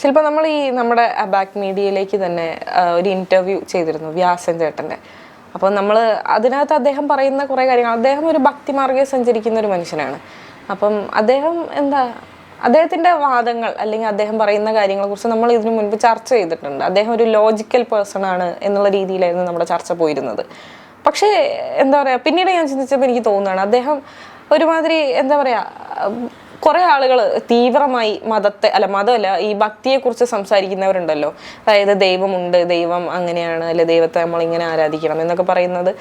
ചിലപ്പോൾ നമ്മൾ ഈ നമ്മുടെ ബാക്ക് മീഡിയയിലേക്ക് തന്നെ ഒരു ഇന്റർവ്യൂ ചെയ്തിരുന്നു വ്യാസൻ ചേട്ടന്റെ. അപ്പോൾ നമ്മൾ അതിനകത്ത് അദ്ദേഹം പറയുന്ന കുറേ കാര്യങ്ങൾ അദ്ദേഹം ഒരു ഭക്തിമാർഗെ സഞ്ചരിക്കുന്ന ഒരു മനുഷ്യനാണ്. അപ്പം അദ്ദേഹം എന്താ അദ്ദേഹത്തിന്റെ വാദങ്ങൾ അല്ലെങ്കിൽ അദ്ദേഹം പറയുന്ന കാര്യങ്ങളെക്കുറിച്ച് നമ്മൾ ഇതിനു മുൻപ് ചർച്ച ചെയ്തിട്ടുണ്ട്. അദ്ദേഹം ഒരു ലോജിക്കൽ പേഴ്സൺ ആണ് എന്നുള്ള രീതിയിലായിരുന്നു നമ്മുടെ ചർച്ച പോയിരുന്നത്. പക്ഷേ എന്താ പറയുക പിന്നീട് ഞാൻ ചിന്തിച്ചപ്പോൾ എനിക്ക് തോന്നുകയാണ് അദ്ദേഹം ഒരുമാതിരി എന്താ പറയുക കുറെ ആളുകൾ തീവ്രമായി മതത്തെ അല്ല മതമല്ല ഈ ഭക്തിയെക്കുറിച്ച് സംസാരിക്കുന്നവരുണ്ടല്ലോ. അതായത് ദൈവമുണ്ട് ദൈവം അങ്ങനെയാണ് അല്ലെ ദൈവത്തെ നമ്മൾ ഇങ്ങനെ ആരാധിക്കണം എന്നൊക്കെ പറയുന്നത്.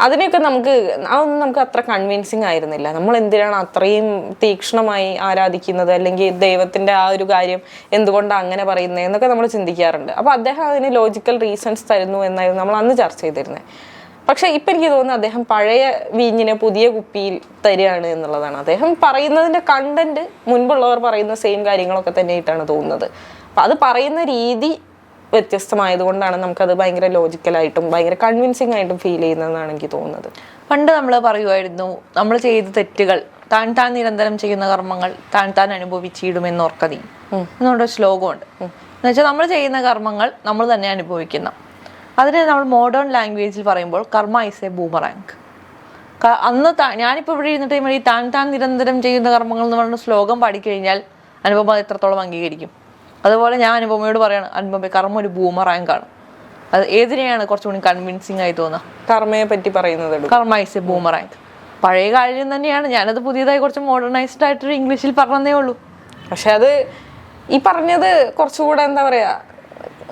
അതിനെയൊക്കെ നമുക്ക് അതൊന്നും നമുക്ക് അത്ര കൺവിൻസിങ് ആയിരുന്നില്ല. നമ്മൾ എന്തിനാണ് അത്രയും തീക്ഷ്ണമായി ആരാധിക്കുന്നത്? അല്ലെങ്കിൽ ദൈവത്തിന്റെ ആ ഒരു കാര്യം എന്തുകൊണ്ടാണ് അങ്ങനെ പറയുന്നത്? എന്നൊക്കെ നമ്മൾ ചിന്തിക്കാറുണ്ട്. അപ്പൊ അദ്ദേഹം അതിന് ലോജിക്കൽ റീസൺസ് തരുന്നു എന്നായിരുന്നു നമ്മൾ അന്ന് ചർച്ച ചെയ്തിരുന്നത്. പക്ഷെ ഇപ്പൊ എനിക്ക് തോന്നുന്നു അദ്ദേഹം പഴയ വീഞ്ഞിനെ പുതിയ കുപ്പിയിൽ തരികയാണ് എന്നുള്ളതാണ്. അദ്ദേഹം പറയുന്നതിന്റെ കണ്ടന്റ് മുൻപുള്ളവർ പറയുന്ന സെയിം കാര്യങ്ങളൊക്കെ തന്നെ തന്നെയായിട്ടാണ് തോന്നുന്നത്. അപ്പൊ അത് പറയുന്ന രീതി വ്യത്യസ്തമായതുകൊണ്ടാണ് നമുക്കത് ഭയങ്കര ലോജിക്കലായിട്ടും ഭയങ്കര കൺവിൻസിങ് ആയിട്ടും ഫീൽ ചെയ്യുന്നതെന്നാണ് എനിക്ക് തോന്നുന്നത്. പണ്ട് നമ്മൾ പറയുമായിരുന്നു നമ്മൾ ചെയ്ത തെറ്റുകൾ താൻ താൻ നിരന്തരം ചെയ്യുന്ന കർമ്മങ്ങൾ താൻ താൻ അനുഭവിച്ചിടുമെന്ന് ഓർക്ക നീ എന്നുകൊണ്ട് ശ്ലോകമുണ്ട്. എന്നുവെച്ചാൽ നമ്മൾ ചെയ്യുന്ന കർമ്മങ്ങൾ നമ്മൾ തന്നെ അനുഭവിക്കുന്ന. അതിന് നമ്മൾ മോഡേൺ ലാംഗ്വേജിൽ പറയുമ്പോൾ കർമ്മ ഇസ് എ ബൂമറാങ്ക് അന്ന് താ- ഞാനിപ്പോൾ ഇവിടെ ഇരുന്നിട്ട് ഈ താൻ താൻ നിരന്തരം ചെയ്യുന്ന കർമ്മങ്ങൾ എന്ന് പറഞ്ഞ ശ്ലോകം പാടിക്കഴിഞ്ഞാൽ അനുപമ അത് എത്രത്തോളം അംഗീകരിക്കും. അതുപോലെ ഞാൻ അനുപമയോട് പറയാണ് അനുപമ കർമ്മ ഒരു ബൂമറാങ്ക് ആണ്. അത് ഏതിനെയാണ് കുറച്ചുകൂടി കൺവിൻസിങ് ആയി തോന്നുക? കർമ്മയെ പറ്റി പറയുന്നത് കർമ്മ ഇസ് എ ബൂമറാങ്ക് പഴയ കാര്യം തന്നെയാണ്. ഞാനത് പുതിയതായി കുറച്ച് മോഡേണൈസ്ഡ് ആയിട്ടൊരു ഇംഗ്ലീഷിൽ പറഞ്ഞതേ ഉള്ളൂ. പക്ഷെ അത് ഈ പറഞ്ഞത് കുറച്ചുകൂടെ എന്താ പറയാ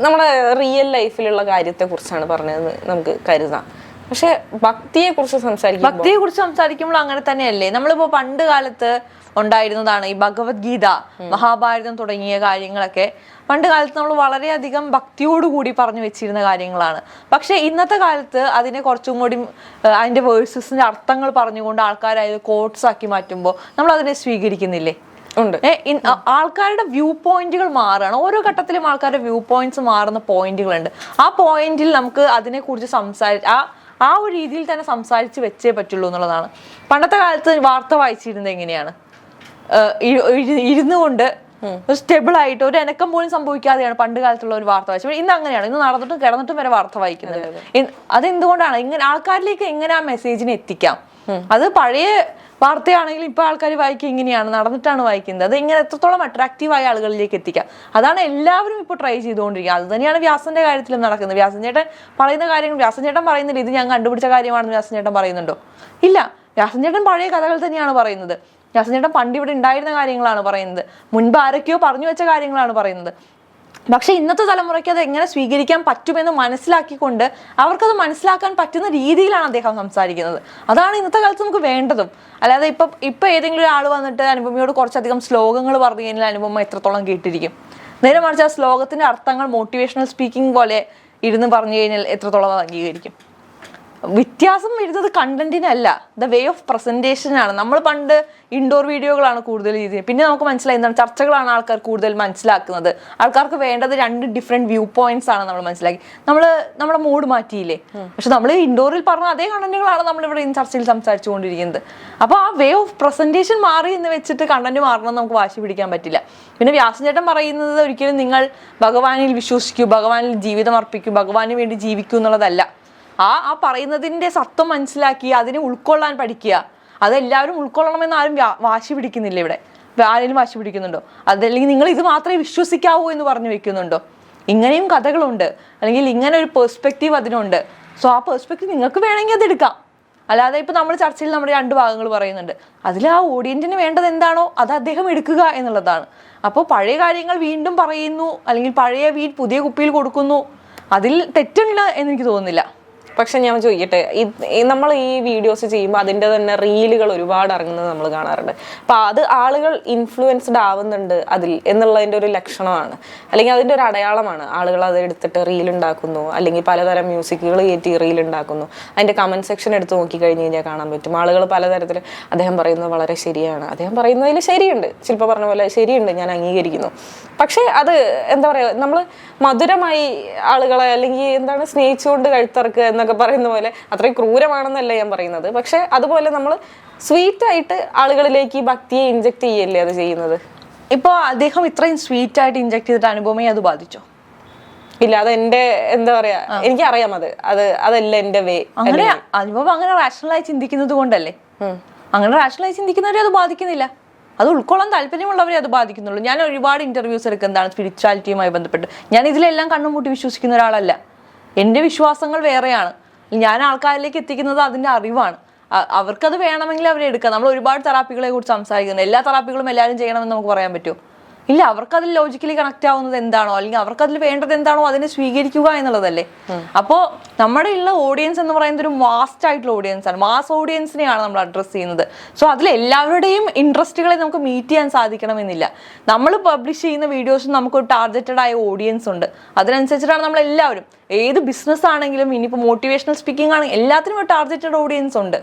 നമ്മുടെ റിയൽ ലൈഫിലുള്ള കാര്യത്തെ കുറിച്ചാണ് പറഞ്ഞതെന്ന് നമുക്ക് കരുതാം. പക്ഷെ ഭക്തിയെ കുറിച്ച് സംസാരിക്കും ഭക്തിയെ കുറിച്ച് സംസാരിക്കുമ്പോൾ അങ്ങനെ തന്നെയല്ലേ? നമ്മളിപ്പോ പണ്ട് കാലത്ത് ഉണ്ടായിരുന്നതാണ് ഈ ഭഗവത്ഗീത മഹാഭാരതം തുടങ്ങിയ കാര്യങ്ങളൊക്കെ. പണ്ട് കാലത്ത് നമ്മൾ വളരെയധികം ഭക്തിയോടുകൂടി പറഞ്ഞു വെച്ചിരുന്ന കാര്യങ്ങളാണ്. പക്ഷെ ഇന്നത്തെ കാലത്ത് അതിനെ കുറച്ചും കൂടി അതിന്റെ വേഴ്സസിന്റെ അർത്ഥങ്ങൾ പറഞ്ഞുകൊണ്ട് ആൾക്കാരായത് കോട്ട്സ് ആക്കി മാറ്റുമ്പോൾ നമ്മൾ അതിനെ സ്വീകരിക്കുന്നില്ലേ? ഉണ്ട്. ആൾക്കാരുടെ വ്യൂ പോയിന്റുകൾ മാറുകയാണ്. ഓരോ ഘട്ടത്തിലും ആൾക്കാരുടെ വ്യൂ പോയിന്റ്സ് മാറുന്ന പോയിന്റുകളുണ്ട്. ആ പോയിന്റിൽ നമുക്ക് അതിനെക്കുറിച്ച് സംസാരി ആ ആ ഒരു രീതിയിൽ തന്നെ സംസാരിച്ച് വെച്ചേ പറ്റുള്ളൂ എന്നുള്ളതാണ്. പണ്ടത്തെ കാലത്ത് വാർത്ത വായിച്ചിരുന്നത് എങ്ങനെയാണ്? ഇരുന്നു കൊണ്ട് സ്റ്റെബിൾ ആയിട്ട് ഒരു അനക്കം പോലും സംഭവിക്കാതെയാണ് പണ്ട് കാലത്തുള്ള ഒരു വാർത്ത വായിച്ചത്. ഇന്ന് അങ്ങനെയാണ്. ഇന്ന് നടന്നിട്ടും കിടന്നിട്ടും വരെ വാർത്ത വായിക്കുന്നത്. അതെന്തുകൊണ്ടാണ് ഇങ്ങനെ ആൾക്കാരിലേക്ക് എങ്ങനെ ആ മെസ്സേജിനെ എത്തിക്കാം? അത് പഴയ വാർത്തയാണെങ്കിൽ ഇപ്പൊ ആൾക്കാർ വായിക്കുക ഇങ്ങനെയാണ് നടന്നിട്ടാണ് വായിക്കുന്നത്. അത് ഇങ്ങനെ എത്രത്തോളം അട്രാക്റ്റീവ് ആയ ആളുകളിലേക്ക് എത്തിക്കാം. അതാണ് എല്ലാവരും ഇപ്പോൾ ട്രൈ ചെയ്തുകൊണ്ടിരിക്കുക അത് തന്നെയാണ് വ്യാസന്റെ കാര്യത്തിലും നടക്കുന്നത്. വ്യാസൻ ചേട്ടൻ പറയുന്ന കാര്യങ്ങൾ വ്യാസൻ ചേട്ടൻ പറയുന്നില്ല ഇത് ഞാൻ കണ്ടുപിടിച്ച കാര്യമാണെന്ന് വ്യാസൻ ചേട്ടൻ പറയുന്നുണ്ടോ? ഇല്ല. വ്യാസൻ ചേട്ടൻ പഴയ കഥകൾ തന്നെയാണ് പറയുന്നത്. വ്യാസൻ ചേട്ടൻ പണ്ട് ഇവിടെ ഉണ്ടായിരുന്ന കാര്യങ്ങളാണ് പറയുന്നത്. മുൻപ് ആരൊക്കെയോ പറഞ്ഞു വെച്ച കാര്യങ്ങളാണ് പറയുന്നത്. പക്ഷെ ഇന്നത്തെ തലമുറയ്ക്ക് അത് എങ്ങനെ സ്വീകരിക്കാൻ പറ്റുമെന്ന് മനസ്സിലാക്കിക്കൊണ്ട് അവർക്കത് മനസ്സിലാക്കാൻ പറ്റുന്ന രീതിയിലാണ് അദ്ദേഹം സംസാരിക്കുന്നത്. അതാണ് ഇന്നത്തെ കാലത്ത് നമുക്ക് വേണ്ടതും. അല്ലാതെ ഇപ്പൊ ഇപ്പൊ ഏതെങ്കിലും ഒരാൾ വന്നിട്ട് അനുപമയോട് കുറച്ചധികം ശ്ലോകങ്ങൾ പറഞ്ഞു കഴിഞ്ഞാൽ അനുപമ എത്രത്തോളം കേട്ടിരിക്കും? നേരെ മറിച്ച് ആ ശ്ലോകത്തിന്റെ അർത്ഥങ്ങൾ മോട്ടിവേഷണൽ സ്പീക്കിംഗ് പോലെ ഇരുന്ന് പറഞ്ഞു കഴിഞ്ഞാൽ എത്രത്തോളം അത് അംഗീകരിക്കും? വ്യത്യാസം വരുന്നത് കണ്ടന്റിനല്ല. ദ വേ ഓഫ് പ്രസന്റേഷൻ ആണ്. നമ്മൾ പണ്ട് ഇൻഡോർ വീഡിയോകളാണ് കൂടുതൽ ചെയ്തത് പിന്നെ നമുക്ക് മനസ്സിലായി എന്താണ് ചർച്ചകളാണ് ആൾക്കാർ കൂടുതൽ മനസ്സിലാക്കുന്നത്. ആൾക്കാർക്ക് വേണ്ടത് രണ്ട് ഡിഫറെന്റ് വ്യൂ പോയിന്റ്സ് ആണ് നമ്മൾ മനസ്സിലാക്കി. നമ്മൾ നമ്മുടെ മൂഡ് മാറ്റിയില്ലേ? പക്ഷെ നമ്മൾ ഇൻഡോറിൽ പറഞ്ഞ അതേ കണ്ടന്റുകളാണ് നമ്മൾ ഇവിടെ ചർച്ചയിൽ സംസാരിച്ചുകൊണ്ടിരിക്കുന്നത്. അപ്പോൾ ആ വേ ഓഫ് പ്രസന്റേഷൻ മാറി എന്ന് വെച്ചിട്ട് കണ്ടന്റ് മാറണം നമുക്ക് വാശി പിടിക്കാൻ പറ്റില്ല. പിന്നെ വ്യാസഞ്ചേട്ടൻ പറയുന്നത് ഒരിക്കലും നിങ്ങൾ ഭഗവാനിൽ വിശ്വസിക്കൂ ഭഗവാനിൽ ജീവിതം അർപ്പിക്കൂ ഭഗവാന് വേണ്ടി ജീവിക്കൂ എന്നുള്ളതല്ല. ആ ആ പറയുന്നതിന്റെ സത്വം മനസ്സിലാക്കി അതിനെ ഉൾക്കൊള്ളാൻ പഠിക്കുക. അതെല്ലാവരും ഉൾക്കൊള്ളണമെന്ന് ആരും വാശി പിടിക്കുന്നില്ല ഇവിടെ. ആരെങ്കിലും വാശി പിടിക്കുന്നുണ്ടോ? അതല്ലെങ്കിൽ നിങ്ങൾ ഇത് മാത്രമേ വിശ്വസിക്കാവൂ എന്ന് പറഞ്ഞു വെക്കുന്നുണ്ടോ? ഇങ്ങനെയും കഥകളുണ്ട്. അല്ലെങ്കിൽ ഇങ്ങനെ ഒരു പെർസ്പെക്റ്റീവ് അതിനുണ്ട്. സോ ആ പെർസ്പെക്റ്റീവ് നിങ്ങൾക്ക് വേണമെങ്കിൽ അത് എടുക്കാം. അല്ലാതെ ഇപ്പോൾ നമ്മൾ ചർച്ചയിൽ നമ്മുടെ രണ്ട് ഭാഗങ്ങൾ പറയുന്നുണ്ട്. അതിൽ ആ ഓഡിയന്റിന് വേണ്ടത് എന്താണോ അത് അദ്ദേഹം എടുക്കുക എന്നുള്ളതാണ്. അപ്പോൾ പഴയ കാര്യങ്ങൾ വീണ്ടും പറയുന്നു. അല്ലെങ്കിൽ പഴയ വീട് പുതിയ കുപ്പിയിൽ കൊടുക്കുന്നു. അതിൽ തെറ്റുണ്ട് എന്ന് എനിക്ക് തോന്നുന്നില്ല. പക്ഷെ ഞാൻ ചോദിക്കട്ടെ നമ്മൾ ഈ വീഡിയോസ് ചെയ്യുമ്പോൾ അതിന്റെ തന്നെ റീലുകൾ ഒരുപാട് ഇറങ്ങുന്നത് നമ്മൾ കാണാറുണ്ട്. അപ്പൊ അത് ആളുകൾ ഇൻഫ്ലുവൻസ്ഡ് ആവുന്നുണ്ട് അതിൽ എന്നുള്ളതിന്റെ ഒരു ലക്ഷണമാണ്. അല്ലെങ്കിൽ അതിന്റെ ഒരു അടയാളമാണ് ആളുകൾ അത് എടുത്തിട്ട് റീൽ ഉണ്ടാക്കുന്നു അല്ലെങ്കിൽ പലതരം മ്യൂസിക്കുകൾ കയറ്റി റീൽ ഉണ്ടാക്കുന്നു. അതിന്റെ കമന്റ് സെക്ഷൻ എടുത്ത് നോക്കി കഴിഞ്ഞ് കഴിഞ്ഞാൽ കാണാൻ പറ്റും. ആളുകൾ പലതരത്തിൽ അദ്ദേഹം പറയുന്നത് വളരെ ശരിയാണ്. അദ്ദേഹം പറയുന്നതിൽ ശരിയുണ്ട്. ശില്പ പറഞ്ഞ പോലെ ശരിയുണ്ട്. ഞാൻ അംഗീകരിക്കുന്നു. പക്ഷേ അത് എന്താ പറയുക നമ്മൾ മധുരമായി ആളുകളെ അല്ലെങ്കിൽ എന്താണ് സ്നേഹിച്ചുകൊണ്ട് കഴുത്തറക്കുക എന്നൊക്കെ പറയുന്ന പോലെ അത്രയും ക്രൂരമാണെന്നല്ല ഞാൻ പറയുന്നത്. പക്ഷെ അതുപോലെ നമ്മൾ സ്വീറ്റ് ആയിട്ട് ആളുകളിലേക്ക് ഈ ഭക്തിയെ ഇൻജക്ട് ചെയ്യല്ലേ അത് ചെയ്യുന്നത്? ഇപ്പോൾ അദ്ദേഹം ഇത്രയും സ്വീറ്റ് ആയിട്ട് ഇഞ്ചക്ട് ചെയ്തിട്ട് അനുഭവമേ അത് ബാധിച്ചോ? ഇല്ല അത് എന്റെ എന്താ പറയാ എനിക്കറിയാം അത്. അത് അതല്ല എന്റെ വേ അങ്ങനെ അനുഭവം അങ്ങനെ റാഷണലായി ചിന്തിക്കുന്നത് കൊണ്ടല്ലേ? അങ്ങനെ റാഷണലായി ചിന്തിക്കുന്നവരെ അത് ബാധിക്കുന്നില്ല. അത് ഉൾക്കൊള്ളാൻ താല്പര്യമുള്ളവരെ അത് ബാധിക്കുന്നുള്ളൂ. ഞാൻ ഒരുപാട് ഇന്റർവ്യൂസ് എടുക്കുന്നതാണ് സ്പിരിച്വാലിറ്റിയുമായി ബന്ധപ്പെട്ട്. ഞാൻ ഇതിലെല്ലാം കണ്ണുമുട്ടി വിശ്വസിക്കുന്ന ഒരാളല്ല. എന്റെ വിശ്വാസങ്ങൾ വേറെയാണ്. ഞാൻ ആൾക്കാരിലേക്ക് എത്തിക്കുന്നത് അതിന്റെ അറിവാണ്. അവർക്കത് വേണമെങ്കിൽ അവരെ എടുക്കാം. നമ്മൾ ഒരുപാട് തെറാപ്പികളെ കുറിച്ച് സംസാരിക്കുന്നു. എല്ലാ തെറാപ്പികളും എല്ലാവരും ചെയ്യണമെന്ന് നമുക്ക് പറയാൻ പറ്റുമോ? ഇല്ല അവർക്ക് അതിൽ ലോജിക്കലി കണക്ട് ആവുന്നത് എന്താണോ അല്ലെങ്കിൽ അവർക്ക് അതിൽ വേണ്ടത് എന്താണോ അതിനെ സ്വീകരിക്കുക എന്നുള്ളതല്ലേ. അപ്പോ നമ്മുടെ ഉള്ള ഓഡിയൻസ് എന്ന് പറയുന്നത് ഒരു വാസ്റ്റ് ആയിട്ടുള്ള ഓഡിയൻസ് ആണ്. മാസ് ഓഡിയൻസിനെയാണ് നമ്മൾ അഡ്രസ്സ് ചെയ്യുന്നത്. സോ അതിൽ എല്ലാവരുടെയും ഇൻട്രസ്റ്റുകളെ നമുക്ക് മീറ്റ് ചെയ്യാൻ സാധിക്കണമെന്നില്ല. നമ്മൾ പബ്ലിഷ് ചെയ്യുന്ന വീഡിയോസ് നമുക്ക് ഒരു ടാർഗറ്റഡ് ആയ ഓഡിയൻസ് ഉണ്ട്. അതിനനുസരിച്ചിട്ടാണ് നമ്മൾ എല്ലാവരും. ഏത് ബിസിനസ് ആണെങ്കിലും ഇനിയിപ്പോൾ മോട്ടിവേഷണൽ സ്പീക്കിംഗ് ആണെങ്കിലും എല്ലാത്തിനും ഒരു ടാർഗറ്റഡ് ഓഡിയൻസ് ഉണ്ട്.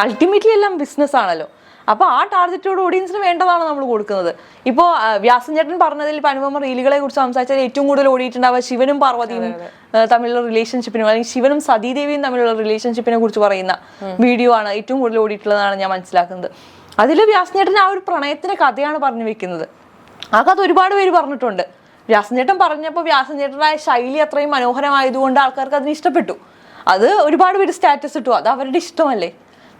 അൾട്ടിമേറ്റ്ലി എല്ലാം ബിസിനസ് ആണല്ലോ. അപ്പൊ ആ ടാർഗറ്റോട് ഓഡിയൻസിന് വേണ്ടതാണ് നമ്മൾ കൊടുക്കുന്നത്. ഇപ്പോൾ വ്യാസൻ ചേട്ടൻ പറഞ്ഞതിൽ ഇപ്പൊ അനുപമ റീലുകളെ കുറിച്ച് സംസാരിച്ചാൽ ഏറ്റവും കൂടുതൽ ഓടിയിട്ടുണ്ടാവുക ശിവനും പാർവതിയും തമ്മിലുള്ള റിലേഷൻഷിപ്പിനും അല്ലെങ്കിൽ ശിവനും സതീദേവിയും തമ്മിലുള്ള റിലേഷൻഷിപ്പിനെ കുറിച്ച് പറയുന്ന വീഡിയോ ആണ് ഏറ്റവും കൂടുതൽ ഓടിയിട്ടുള്ളതാണ് ഞാൻ മനസ്സിലാക്കുന്നത്. അതിൽ വ്യാസനേട്ടൻ ആ ഒരു പ്രണയത്തിന്റെ കഥയാണ് പറഞ്ഞു വെക്കുന്നത്. ആ കഥ ഒരുപാട് പേര് പറഞ്ഞിട്ടുണ്ട്. വ്യാസനേട്ടൻ പറഞ്ഞപ്പോൾ വ്യാസൻ ചേട്ടന്റെ ശൈലി അത്രയും മനോഹരമായതുകൊണ്ട് ആൾക്കാർക്ക് അതിന് ഇഷ്ടപ്പെട്ടു. അത് ഒരുപാട് പേര് സ്റ്റാറ്റസ് ഇട്ടു. അത് അവരുടെ ഇഷ്ടമല്ലേ?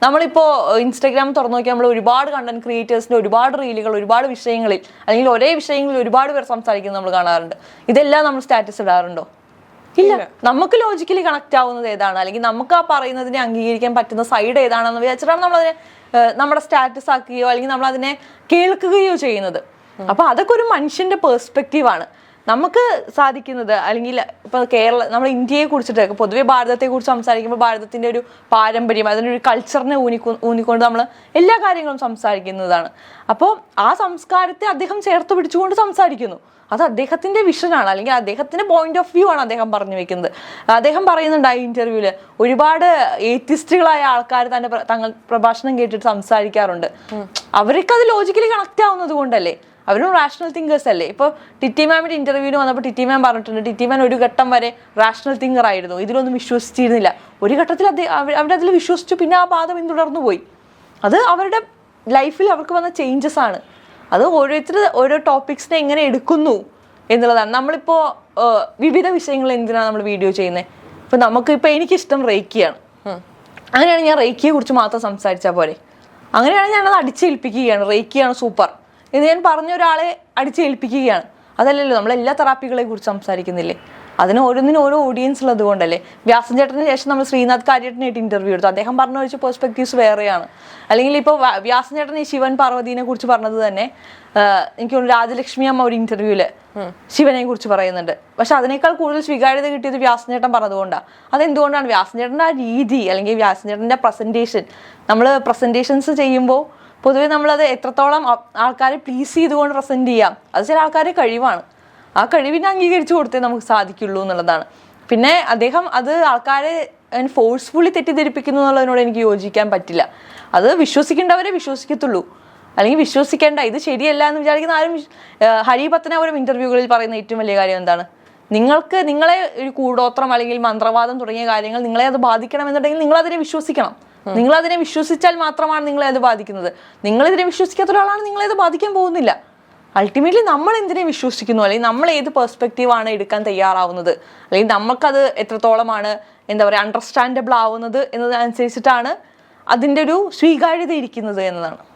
നമ്മളിപ്പോ ഇൻസ്റ്റാഗ്രാം തുറന്നു നോക്കിയാൽ നമ്മൾ ഒരുപാട് കണ്ടന്റ് ക്രിയേറ്റേഴ്സിന്റെ ഒരുപാട് റീലുകൾ ഒരുപാട് വിഷയങ്ങളിൽ അല്ലെങ്കിൽ ഒരേ വിഷയങ്ങളിൽ ഒരുപാട് പേർ സംസാരിക്കുന്നത് നമ്മൾ കാണാറുണ്ട്. ഇതെല്ലാം നമ്മൾ സ്റ്റാറ്റസ് ഇടാറുണ്ടോ? ഇല്ല. നമുക്ക് ലോജിക്കലി കണക്ട് ആവുന്നത് ഏതാണ്? അല്ലെങ്കിൽ നമുക്ക് ആ പറയുന്നതിനെ അംഗീകരിക്കാൻ പറ്റുന്ന സൈഡ് ഏതാണെന്ന് വിചാരിച്ചിട്ടാണ് നമ്മളതിനെ നമ്മുടെ സ്റ്റാറ്റസ് ആക്കുകയോ അല്ലെങ്കിൽ നമ്മൾ അതിനെ കേൾക്കുകയോ ചെയ്യുന്നത്. അപ്പൊ അതൊക്കെ ഒരു മനുഷ്യന്റെ പേഴ്സ്പെക്റ്റീവ് ആണ്. നമുക്ക് സാധിക്കുന്നത് അല്ലെങ്കിൽ ഇപ്പൊ കേരള നമ്മൾ ഇന്ത്യയെ കുറിച്ചിട്ട് പൊതുവെ ഭാരതത്തെ കുറിച്ച് സംസാരിക്കുമ്പോൾ ഭാരതത്തിന്റെ ഒരു പാരമ്പര്യം അതിനൊരു കൾച്ചറിനെ ഊനിക്കൊ ഊന്നിക്കൊണ്ട് നമ്മൾ എല്ലാ കാര്യങ്ങളും സംസാരിക്കുന്നതാണ്. അപ്പോൾ ആ സംസ്കാരത്തെ അദ്ദേഹം ചേർത്ത് പിടിച്ചുകൊണ്ട് സംസാരിക്കുന്നു. അത് അദ്ദേഹത്തിന്റെ വിഷനാണ് അല്ലെങ്കിൽ അദ്ദേഹത്തിന്റെ പോയിന്റ് ഓഫ് വ്യൂ ആണ് അദ്ദേഹം പറഞ്ഞു വെക്കുന്നത്. അദ്ദേഹം പറയുന്നുണ്ട് ആ ഇന്റർവ്യൂൽ ഒരുപാട് ഏറ്റിസ്റ്റുകളായ ആൾക്കാർ തന്നെ തങ്ങൾ പ്രഭാഷണം കേട്ടിട്ട് സംസാരിക്കാറുണ്ട്. അവർക്ക് അത് ലോജിക്കലി കണക്ട് ആവുന്നത് കൊണ്ടല്ലേ? അവരും റാഷണൽ തിങ്കേഴ്സ് അല്ലേ? ഇപ്പോൾ ടിറ്റി മാമിന്റെ ഇന്റർവ്യൂവിന് വന്നപ്പോൾ ടിറ്റി മാം പറഞ്ഞിട്ടുണ്ട് ടിറ്റി മാൻ ഒരു ഘട്ടം വരെ റാഷണൽ തിങ്കർ ആയിരുന്നു. ഇതിലൊന്നും വിശ്വസിച്ചിരുന്നില്ല. ഒരു ഘട്ടത്തിൽ അദ്ദേഹം അവരതിൽ വിശ്വസിച്ചു പിന്നെ ആ പാത പിന്തുടർന്നു പോയി. അത് അവരുടെ ലൈഫിൽ അവർക്ക് വന്ന ചേഞ്ചസ് ആണ്. അത് ഓരോരുത്തർ ഓരോ ടോപ്പിക്സിനെ എങ്ങനെ എടുക്കുന്നു എന്നുള്ളതാണ്. നമ്മളിപ്പോൾ വിവിധ വിഷയങ്ങൾ എന്തിനാണ് നമ്മൾ വീഡിയോ ചെയ്യുന്നത് ഇപ്പം നമുക്ക് ഇപ്പം എനിക്കിഷ്ടം റേക്കിയാണ് അങ്ങനെയാണ് ഞാൻ റേക്കിയെ കുറിച്ച് മാത്രം സംസാരിച്ചാൽ പോരെ. അങ്ങനെയാണ് ഞാനത് അടിച്ചേൽപ്പിക്കുകയാണ്. റേക്കിയാണ് സൂപ്പർ. എന്ന് ഞാൻ പറഞ്ഞ ഒരാളെ അടിച്ചേൽപ്പിക്കുകയാണ്. അതല്ലല്ലോ നമ്മൾ എല്ലാ തെറാപ്പികളെ കുറിച്ച് സംസാരിക്കുന്നില്ലേ? അതിന് ഓരോന്നിനും ഓരോ ഓഡിയൻസ് ഉള്ളത് കൊണ്ടല്ലേ? വ്യാസൻ ചേട്ടന് ശേഷം നമ്മൾ ശ്രീനാഥ് കാര്യേട്ടനായിട്ട് ഇന്റർവ്യൂ എടുത്തു. അദ്ദേഹം പറഞ്ഞ വെച്ച പെർസ്പെക്റ്റീവ്സ് വേറെയാണ്. അല്ലെങ്കിൽ ഇപ്പോൾ വ്യാസൻ ചേട്ടൻ ഈ ശിവൻ പാർവതിനെ കുറിച്ച് പറഞ്ഞത് തന്നെ എനിക്ക് തോന്നുന്നു രാജലക്ഷ്മി അമ്മ ഒരു ഇന്റർവ്യൂൽ ശിവനെ കുറിച്ച് പറയുന്നുണ്ട്. പക്ഷെ അതിനേക്കാൾ കൂടുതൽ സ്വീകാര്യത കിട്ടിയത് വ്യാസൻ ചേട്ടൻ പറഞ്ഞതുകൊണ്ടാണ് അതെന്തുകൊണ്ടാണ്? വ്യാസൻ ചേട്ടന്റെ ആ രീതി അല്ലെങ്കിൽ വ്യാസൻ ചേട്ടന്റെ പ്രസന്റേഷൻ നമ്മൾ പ്രസന്റേഷൻസ് ചെയ്യുമ്പോൾ പൊതുവെ നമ്മളത് എത്രത്തോളം ആൾക്കാരെ പ്ലീസ് ചെയ്തുകൊണ്ട് പ്രസന്റ് ചെയ്യാം. അത് ചില ആൾക്കാരെ കഴിവാണ്. ആ കഴിവിനെ അംഗീകരിച്ചു കൊടുത്തേ നമുക്ക് സാധിക്കുള്ളൂ എന്നുള്ളതാണ്. പിന്നെ അദ്ദേഹം അത് ആൾക്കാരെ ഫോഴ്സ്ഫുള്ളി തെറ്റിദ്ധരിപ്പിക്കുന്നു എന്നുള്ളതിനോട് എനിക്ക് യോജിക്കാൻ പറ്റില്ല. അത് വിശ്വസിക്കേണ്ടവരെ വിശ്വസിക്കത്തുള്ളൂ. അല്ലെങ്കിൽ വിശ്വസിക്കേണ്ട ഇത് ശരിയല്ല എന്ന് വിചാരിക്കുന്ന ആരും ഹരി പത്തനാപുരം ഇന്റർവ്യൂകളിൽ പറയുന്ന ഏറ്റവും വലിയ കാര്യം എന്താണ്? നിങ്ങൾക്ക് നിങ്ങളെ ഒരു കൂടോത്രം അല്ലെങ്കിൽ മന്ത്രവാദം തുടങ്ങിയ കാര്യങ്ങൾ നിങ്ങളെ അത് ബാധിക്കണമെന്നുണ്ടെങ്കിൽ നിങ്ങൾ അതിനെ വിശ്വസിക്കണം. നിങ്ങൾ അതിനെ വിശ്വസിച്ചാൽ മാത്രമാണ് നിങ്ങളെ അത് ബാധിക്കുന്നത്. നിങ്ങൾ ഇതിനെ വിശ്വസിക്കാത്ത ഒരാളാണ് നിങ്ങളെ അത് ബാധിക്കാൻ പോകുന്നില്ല. അൾട്ടിമേറ്റ്ലി നമ്മൾ എന്തിനെ വിശ്വസിക്കുന്നു? അല്ലെങ്കിൽ നമ്മൾ ഏത് പെർസ്പെക്റ്റീവ് ആണ് എടുക്കാൻ തയ്യാറാവുന്നത്? അല്ലെങ്കിൽ നമുക്കത് എത്രത്തോളമാണ് എന്താ പറയുക അണ്ടർസ്റ്റാൻഡബിൾ ആവുന്നത് എന്നതനുസരിച്ചിട്ടാണ് അതിന്റെ ഒരു സ്വീകാര്യത ഇരിക്കുന്നത് എന്നതാണ്.